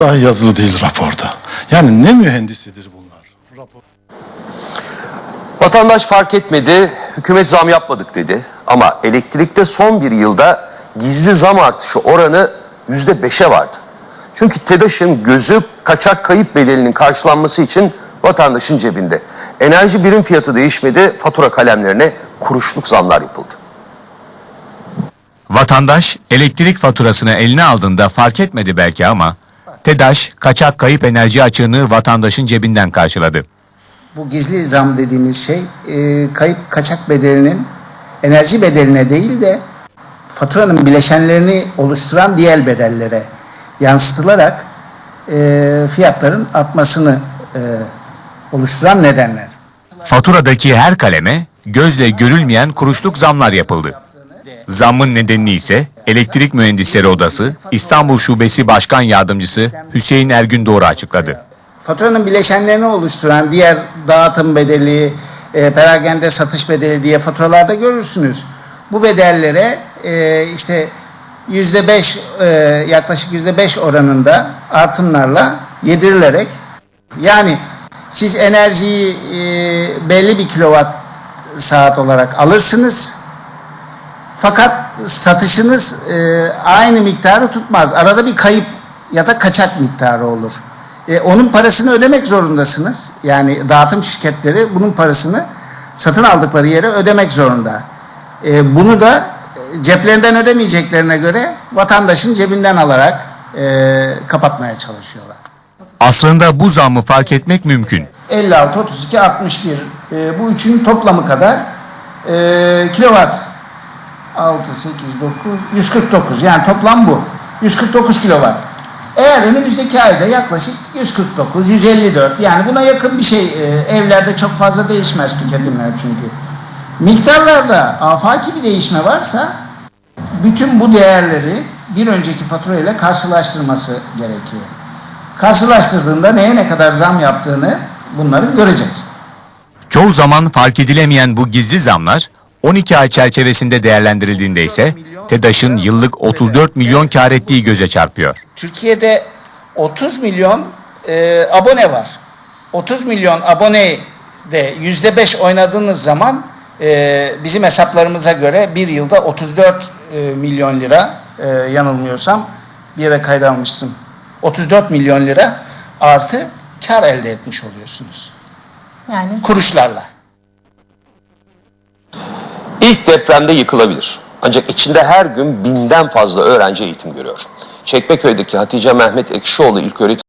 Dahi yazılı değil raporda. Yani ne mühendisidir bunlar? Rapor. Vatandaş fark etmedi, hükümet zam yapmadık dedi. Ama elektrikte son bir yılda gizli zam artışı oranı yüzde beşe vardı. Çünkü TEDAŞ'ın gözü kaçak kayıp bedelinin karşılanması için vatandaşın cebinde. Enerji birim fiyatı değişmedi, fatura kalemlerine kuruşluk zamlar yapıldı. Vatandaş elektrik faturasını eline aldığında fark etmedi belki ama TEDAŞ kaçak kayıp enerji açığını vatandaşın cebinden karşıladı. Bu gizli zam dediğimiz şey e, kayıp kaçak bedelinin enerji bedeline değil de faturanın bileşenlerini oluşturan diğer bedellere yansıtılarak e, fiyatların artmasını e, oluşturan nedenler. Faturadaki her kaleme gözle görülmeyen kuruşluk zamlar yapıldı. Zammın nedenini ise Elektrik Mühendisleri Odası İstanbul Şubesi Başkan Yardımcısı Hüseyin Ergün Doğru açıkladı. Faturanın bileşenlerini oluşturan diğer dağıtım bedeli, e, perakende satış bedeli diye faturalarda görürsünüz. Bu bedellere e, işte yüzde beş e, yaklaşık yüzde beş oranında artımlarla yedirilerek yani siz enerjiyi e, belli bir kilowatt saat olarak alırsınız. Fakat satışınız e, aynı miktarı tutmaz. Arada bir kayıp ya da kaçak miktarı olur. E, onun parasını ödemek zorundasınız. Yani dağıtım şirketleri bunun parasını satın aldıkları yere ödemek zorunda. E, bunu da e, ceplerinden ödemeyeceklerine göre vatandaşın cebinden alarak e, kapatmaya çalışıyorlar. Aslında bu zammı fark etmek mümkün. 56, 32, 61 e, bu üçünün toplamı kadar e, kilowatt 6, 8, 9, 149 yani toplam bu. 149 kilowatt. Eğer önümüzdeki ayda yaklaşık 149, 154 yani buna yakın bir şey e, evlerde çok fazla değişmez tüketimler çünkü. Miktarlarda afaki bir değişme varsa bütün bu değerleri bir önceki fatura ile karşılaştırması gerekiyor. Karşılaştırdığında neye ne kadar zam yaptığını bunların görecek. Çoğu zaman fark edilemeyen bu gizli zamlar 12 ay çerçevesinde değerlendirildiğinde ise TEDAŞ'ın yıllık 34 milyon kar ettiği göze çarpıyor. Türkiye'de 30 milyon e, abone var. 30 milyon abone de yüzde beş oynadığınız zaman e, bizim hesaplarımıza göre bir yılda 34 e, milyon lira e, yanılmıyorsam bir yere kayda almışsın. 34 milyon lira artı kar elde etmiş oluyorsunuz. Yani Kuruşlarla. İlk depremde yıkılabilir. Ancak içinde her gün binden fazla öğrenci eğitim görüyor. Çekmeköy'deki Hatice Mehmet Ekşioğlu İlköğretim